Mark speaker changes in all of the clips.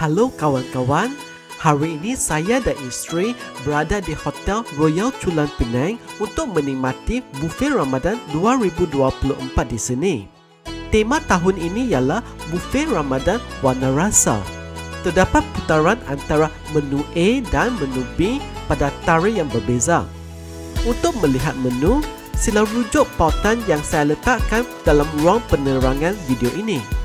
Speaker 1: Halo kawan-kawan, hari ini saya dan isteri berada di Hotel Royal Chulan Penang untuk menikmati buffet Ramadan 2024 di sini. Tema tahun ini ialah buffet Ramadan warna rasa. Terdapat putaran antara menu A dan menu B pada tarikh yang berbeza. Untuk melihat menu, sila rujuk pautan yang saya letakkan dalam ruang penerangan video ini.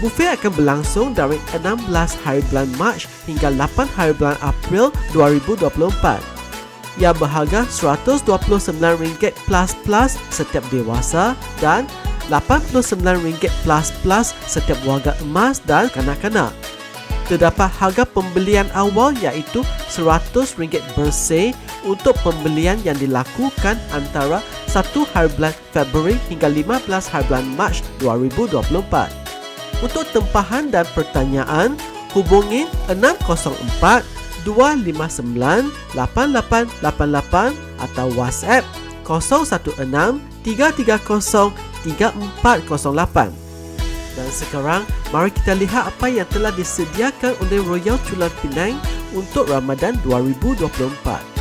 Speaker 1: Buffet akan berlangsung dari 16 hari bulan Mac hingga 8 hari bulan April 2024. Ia berharga RM129 plus plus setiap dewasa dan RM89 plus plus setiap warga emas dan kanak-kanak. Terdapat harga pembelian awal iaitu RM100 bersih untuk pembelian yang dilakukan antara 1 hari bulan Februari hingga 15 hari bulan Mac 2024. Untuk tempahan dan pertanyaan, hubungi 604 259 8888 atau WhatsApp 016 330 3408. Dan sekarang, mari kita lihat apa yang telah disediakan oleh Royal Chulan Penang untuk Ramadan 2024.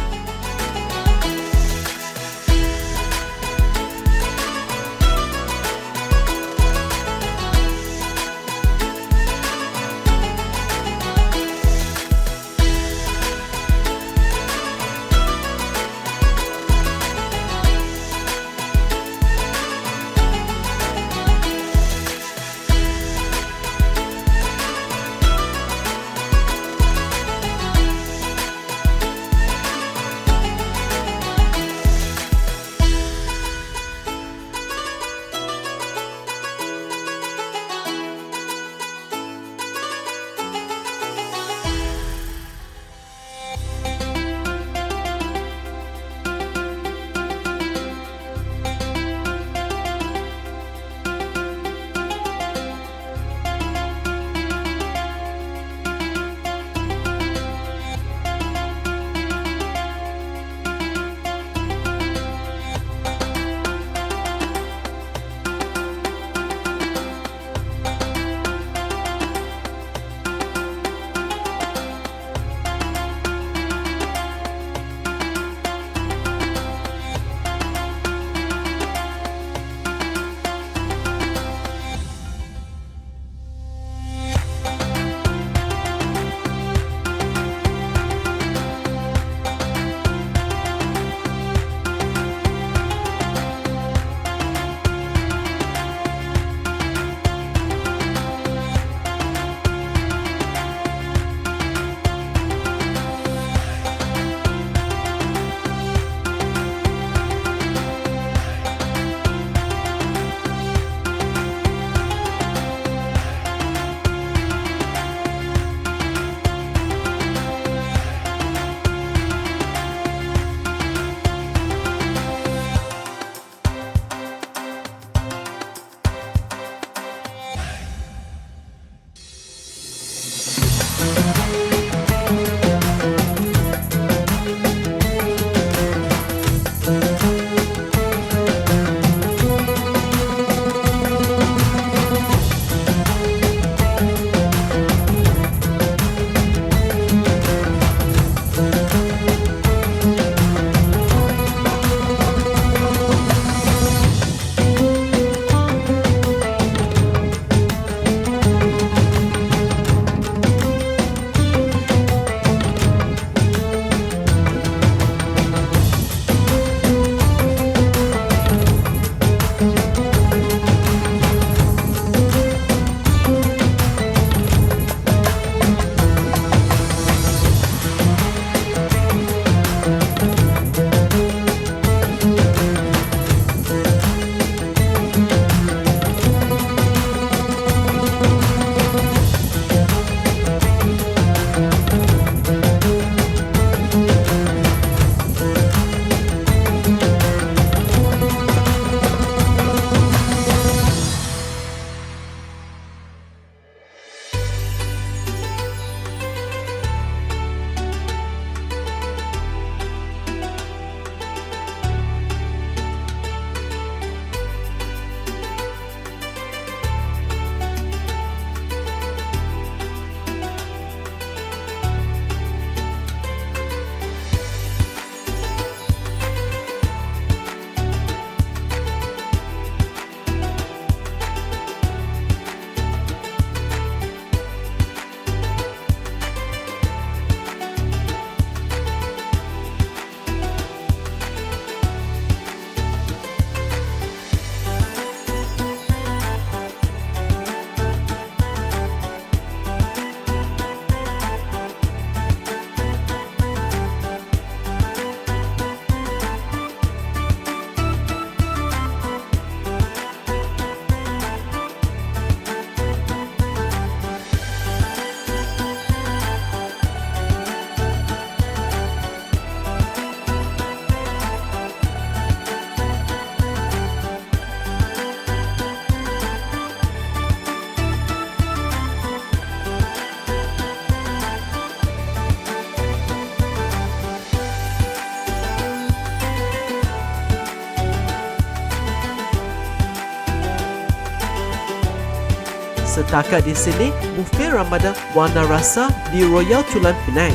Speaker 1: Setakat di sini, buffet Ramadan warna rasa di Royal Chulan Penang.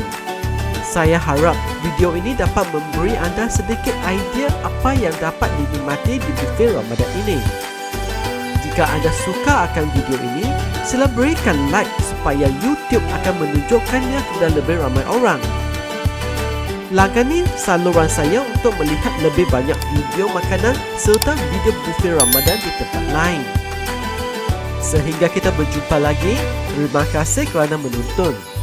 Speaker 1: Saya harap video ini dapat memberi anda sedikit idea apa yang dapat dinikmati di buffet Ramadan ini. Jika anda suka akan video ini, sila berikan like supaya YouTube akan menunjukkannya kepada lebih ramai orang. Langani saluran saya untuk melihat lebih banyak video makanan serta video buffet Ramadan di tempat lain. Sehingga kita berjumpa lagi, terima kasih kerana menonton.